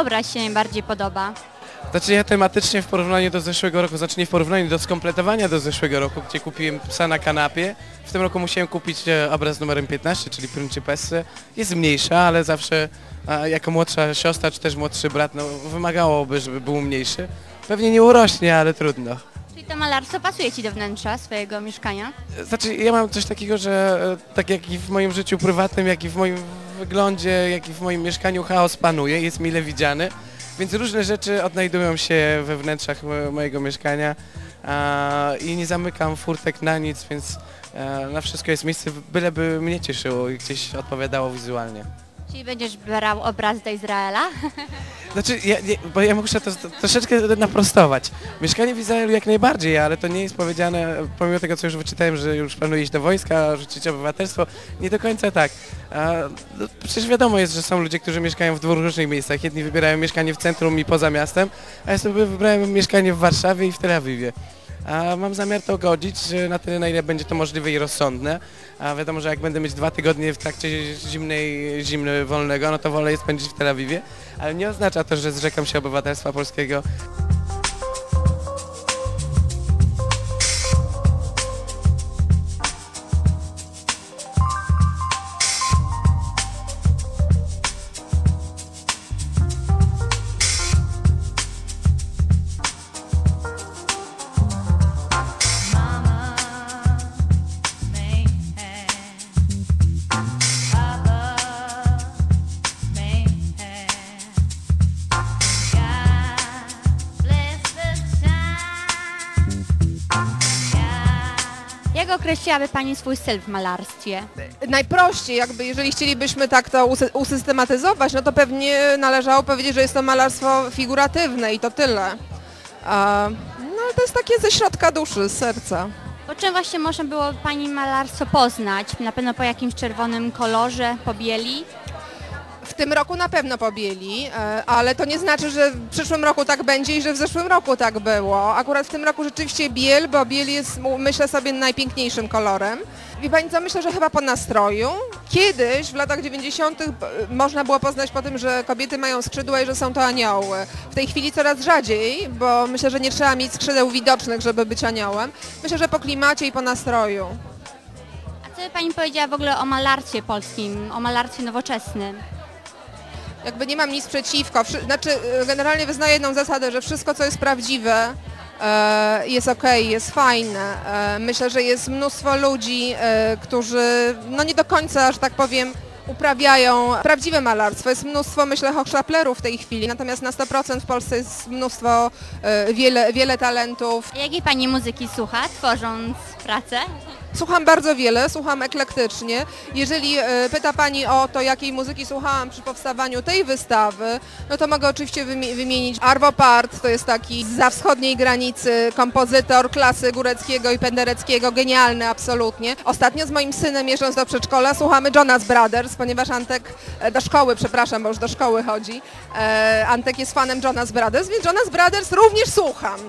obraz się najbardziej podoba? Znaczy ja tematycznie w porównaniu do zeszłego roku, znaczy nie w porównaniu, do skompletowania do zeszłego roku, gdzie kupiłem psa na kanapie, w tym roku musiałem kupić e, obraz numerem 15, czyli Principessy. Jest mniejsza, ale zawsze jako młodsza siostra, czy też młodszy brat, no wymagałoby, żeby był mniejszy. Pewnie nie urośnie, ale trudno. Czyli to malarstwo pasuje Ci do wnętrza swojego mieszkania? Znaczy ja mam coś takiego, że e, tak jak i w moim życiu prywatnym, jak i w moim wyglądzie, jak i w moim mieszkaniu chaos panuje, jest mile widziany, więc różne rzeczy odnajdują się we wnętrzach mo- mojego mieszkania a, i nie zamykam furtek na nic, więc e, na wszystko jest miejsce, byleby mnie cieszyło i gdzieś odpowiadało wizualnie. Czyli będziesz brał obraz do Izraela? Znaczy, ja, nie, bo ja muszę to, to troszeczkę naprostować. Mieszkanie w Izraelu jak najbardziej, ale to nie jest powiedziane, pomimo tego, co już wyczytałem, że już planuje iść do wojska, rzucić obywatelstwo, nie do końca tak. A, no, przecież wiadomo jest, że są ludzie, którzy mieszkają w dwóch różnych miejscach. Jedni wybierają mieszkanie w centrum i poza miastem, a ja sobie wybrałem mieszkanie w Warszawie i w Tel Awiwie. A mam zamiar to godzić, na tyle, na ile będzie to możliwe i rozsądne. A wiadomo, że jak będę mieć dwa tygodnie w trakcie zimnej, zimny wolnego, no to wolę je spędzić w Tel Awiwie. Ale nie oznacza to, że zrzekam się obywatelstwa polskiego. Jak określiłaby Pani swój styl w malarstwie? Najprościej, jakby jeżeli chcielibyśmy tak to usy- usystematyzować, no to pewnie należało powiedzieć, że jest to malarstwo figuratywne i to tyle. A, no ale to jest takie ze środka duszy, z serca. Po czym właśnie można było Pani malarstwo poznać? Na pewno po jakimś czerwonym kolorze, po bieli? Tym roku na pewno pobieli, e, ale to nie znaczy, że w przyszłym roku tak będzie i że w zeszłym roku tak było. Akurat w tym roku rzeczywiście biel, bo biel jest, myślę sobie, najpiękniejszym kolorem. Wie Pani co, myślę, że chyba po nastroju. Kiedyś, w latach 90. b- można było poznać po tym, że kobiety mają skrzydła i że są to anioły. W tej chwili coraz rzadziej, bo myślę, że nie trzeba mieć skrzydeł widocznych, żeby być aniołem. Myślę, że po klimacie i po nastroju. A co by Pani powiedziała w ogóle o malarstwie polskim, o malarstwie nowoczesnym? Jakby nie mam nic przeciwko. Znaczy, y, generalnie wyznaję jedną zasadę, że wszystko, co jest prawdziwe, e, jest okej, jest fajne. E, myślę, że jest mnóstwo ludzi, e, którzy no nie do końca, że tak powiem, uprawiają prawdziwe malarstwo. Jest mnóstwo, myślę, hochsztaplerów w tej chwili, natomiast na 100% w Polsce jest mnóstwo, e, wiele, wiele talentów. Jakiej Pani muzyki słucha, tworząc pracę? Słucham bardzo wiele, słucham eklektycznie. Jeżeli e, pyta Pani o to, jakiej muzyki słuchałam przy powstawaniu tej wystawy, no to mogę oczywiście wymi- wymienić Arvo Part, to jest taki za wschodniej granicy kompozytor klasy Góreckiego i Pendereckiego, genialny absolutnie. Ostatnio z moim synem jeżdżąc do przedszkola słuchamy Jonas Brothers, ponieważ Antek, e, do szkoły, przepraszam, bo już do szkoły chodzi, e, Antek jest fanem Jonas Brothers, więc Jonas Brothers również słucham.